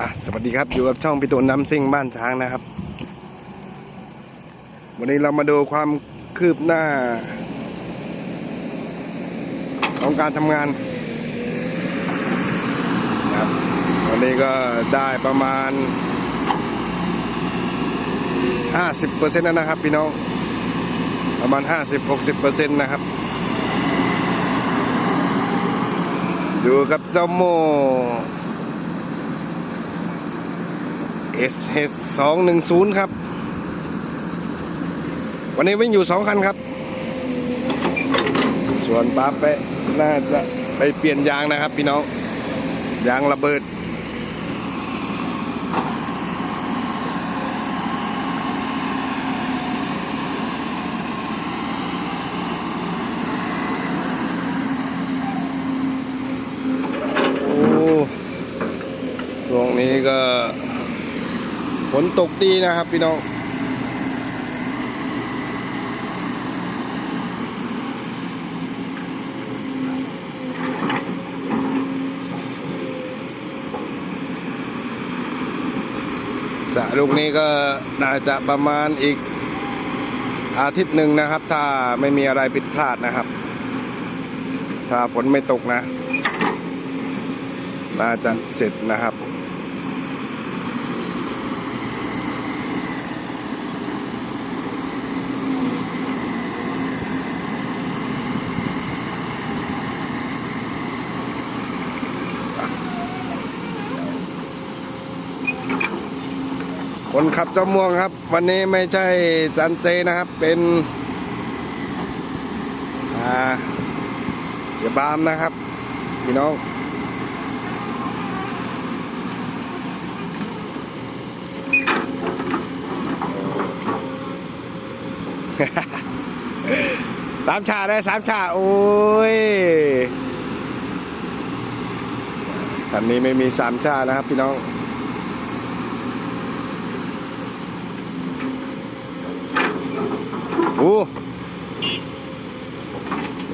อะสวัสดีครับอยู่กับช่องพิตูนน้ำซิ่งบ้านช้างนะครับ วันนี้เรามาดูความคืบหน้า ของการทำงานนะครับวันนี้ก็ได้ประมาณ 50%แล้วนะครับพี่น้อง ประมาณ 50-60%นะครับอยู่กับเจ้าโม SH 210 ครับ วันนี้วิ่งอยู่สองคันครับ ส่วนป้าเป๊ะน่าจะไปเปลี่ยนยางนะครับพี่น้อง ยางระเบิด โอ้ช่วงนี้ก็ ฝนตกดีนะครับพี่น้องสระลูกนี้ก็น่าจะประมาณอีกอาทิตย์หนึ่งนะครับ ถ้าไม่มีอะไรผิดพลาดนะครับ ถ้าฝนไม่ตกนะ น่าจะเสร็จนะครับ คนขับเจ้าม่วงครับ วันนี้ไม่ใช่จันเจนะครับ เป็นเสียบามนะครับ พี่น้องสามชาได้สามชาโอ้ยคันนี้ไม่มีสามชานะครับ พี่น้อง อ้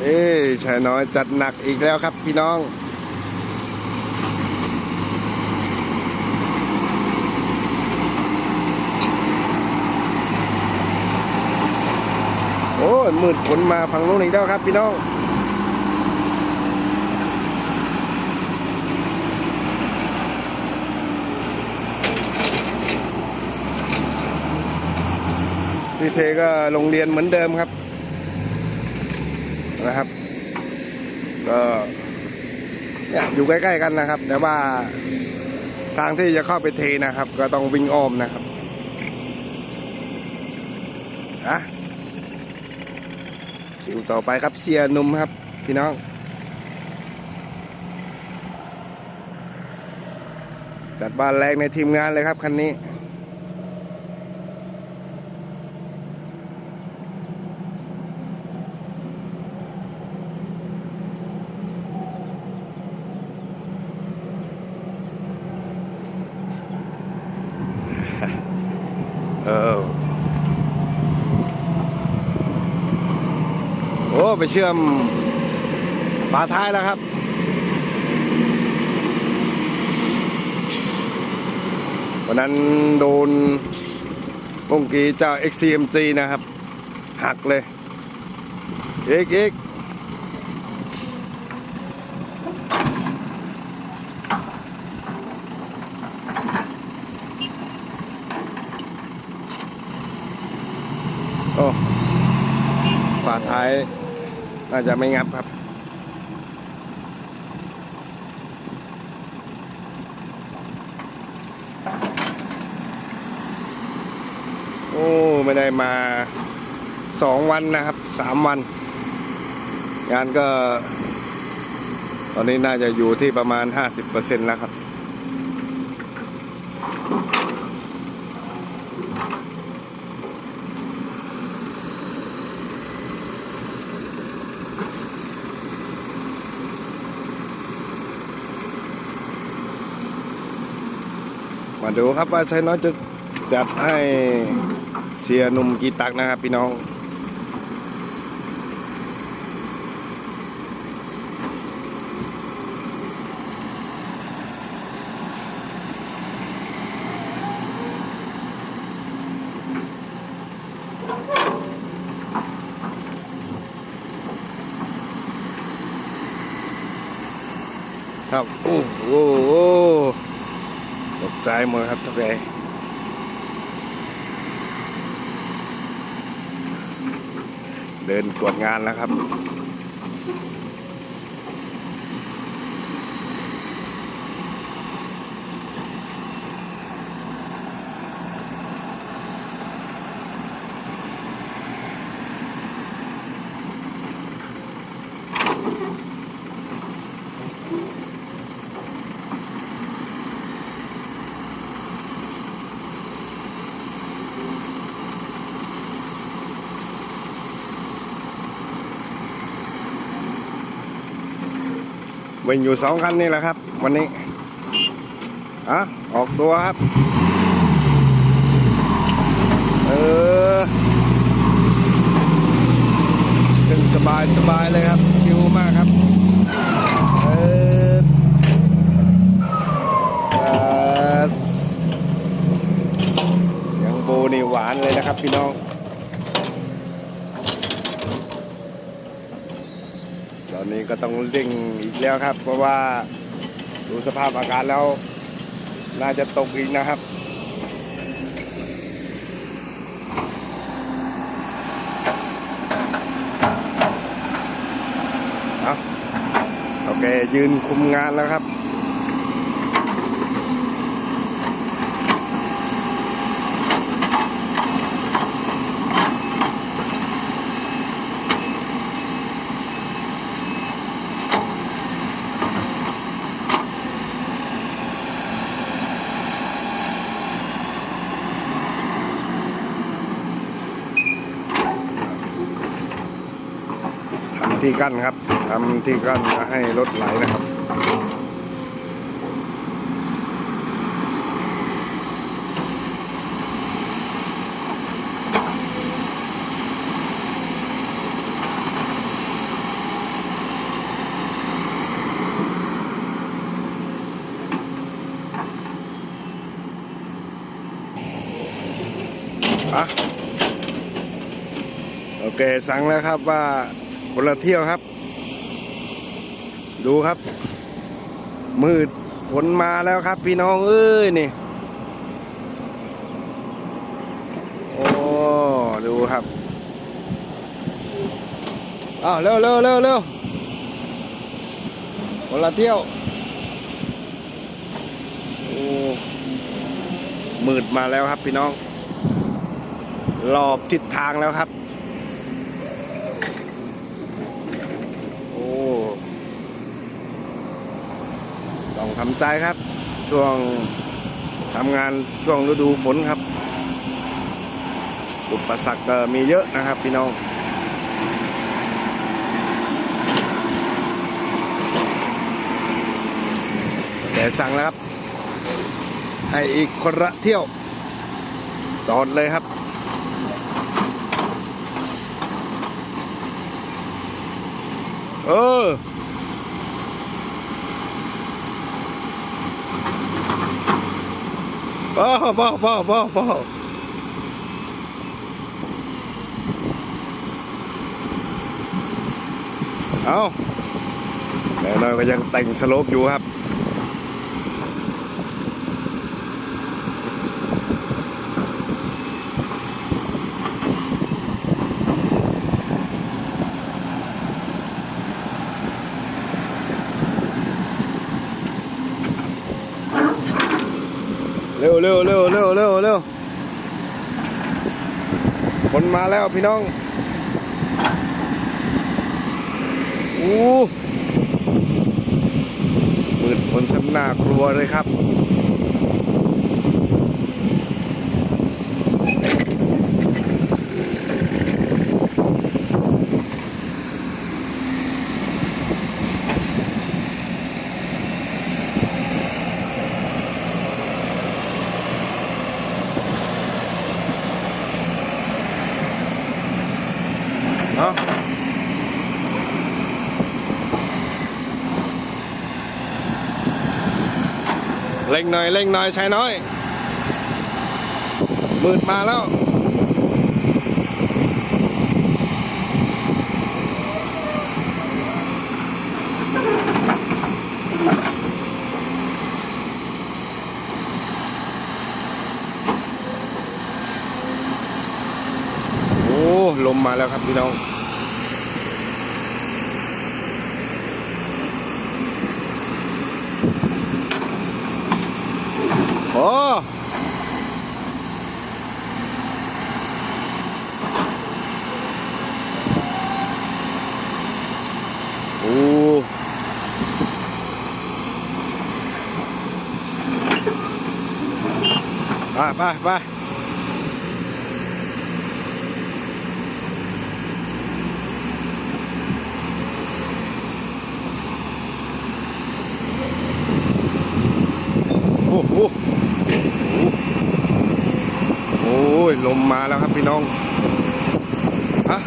เอ้ยชายน้อยจัดหนักอีกแล้วครับพี่น้อง โอ้ยมืดฝนมาฝั่งนู้นอีกแล้วครับพี่น้อง พี่เทก็โรงเรียนเหมือนเดิมครับ นะครับ ก็เนี่ยอยู่ใกล้ๆกันนะครับ แต่ว่าทางที่จะเข้าไปเทนะครับ ก็ต้องวิ่งอ้อมนะครับอะคิวต่อไปครับเสียนุ่มครับ พี่น้อง จัดบ้านแรงในทีมงานเลยครับคันนี้ เออโอ้ไปเชื่อมฝาท้ายแล้วครับ วันนั้นโดนวงกีเจ้า XCMG นะครับ หักเลย เอกเอกโอ้ฝาท้าย น่าจะไม่งับครับ โอ้ ไม่ได้มาสองวันนะครับสามวัน งานก็ ตอนนี้น่าจะอยู่ที่ประมาณ 50%แล้วครับ มาดูครับว่าชายน้อยจะจัดให้เสียหนุ่มกี่ตักนะครับพี่น้องครับโอ้โห ตกใจหมดครับทุกแกเดินตรวจงานแล้วครับ วิ่งอยู่สองคันนี่แหละครับ วันนี้อะออกตัวครับ เออขึ้นสบายสบายเลยครับ ชิวมากครับ เออเอ่อเสียงโบนี่หวานเลยนะครับพี่น้อง ต อนนี้ก็ต้องเร่งอีกแล้วครับ เพราะว่าดูสภาพอากาศแล้ว น่าจะตกอีกนะครับ โอเคยืนคุมงานแล้วครับ ที่กั้นครับทำที่กั้นให้รถไหลนะครับอะโอเคสั่งแล้วครับว่า คนละเที่ยวครับ ดูครับ มืดฝนมาแล้วครับ พี่น้องเอ้ยนี่ โอ้ดูครับอ้าวเร็วเร็วเร็วเร็วคนละเที่ยวโอ้มืดมาแล้วครับพี่น้องรอบทิศทางแล้วครับ โอ้ ต้องทำใจครับ ช่วงทำงานช่วงฤดูฝนครับ อุปสรรคก็มีเยอะนะครับพี่น้องแต่สั่งแล้วครับ ให้อีกคนละเที่ยว จอดเลยครับเออ พ่อพ่อพ่อพ่อพ่อเอาแน่นอนก็ยังแต่งสโลปอยู่ครับ เร็วเร็วเร็วเร็วเร็วคนมาแล้วพี่น้องอู้มืดฝนสำนากลัวเลยครับ ร่งหน่อยเร่งหน่อยใช้น้อยมืดมาแล้วโอ้ลมมาแล้วครับพี่น้อง โอ้โอ้ไปไปไปโอ้โห โอ้ยลมมาแล้วครับพี่ น้องฮะ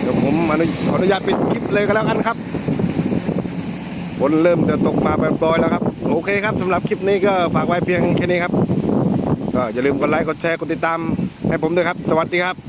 เดี๋ยวผมอนุอนุญาตปิดคลิปเลยก็แล้วกันครับฝนเริ่มจะตกมาแบบปล่อยแล้วครับ โอเคครับสำหรับคลิปนี้ก็ฝากไว้เพียงแค่นี้ครับ ก็อย่าลืมกดไลค์กดแชร์กดติดตามให้ผมด้วยครับ สวัสดีครับ